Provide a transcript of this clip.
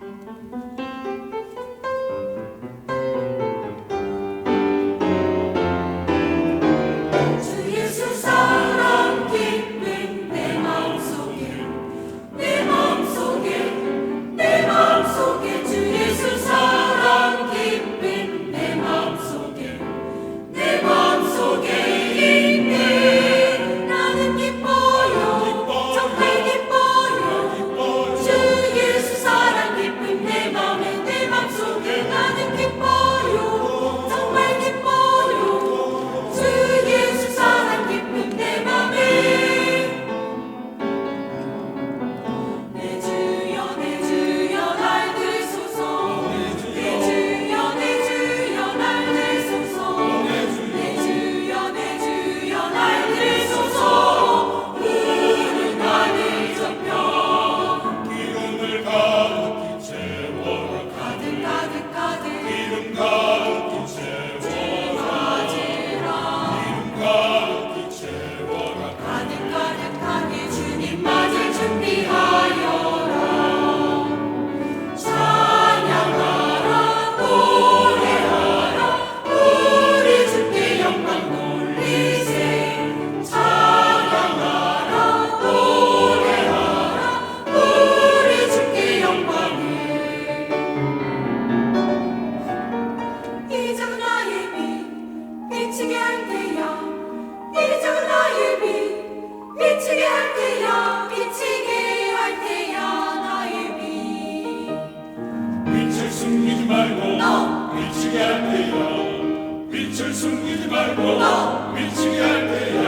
うん。 미치게 할 때여 미치게 할 때여 나의 빛. 숨기지 말고 no. 비치게 할 때여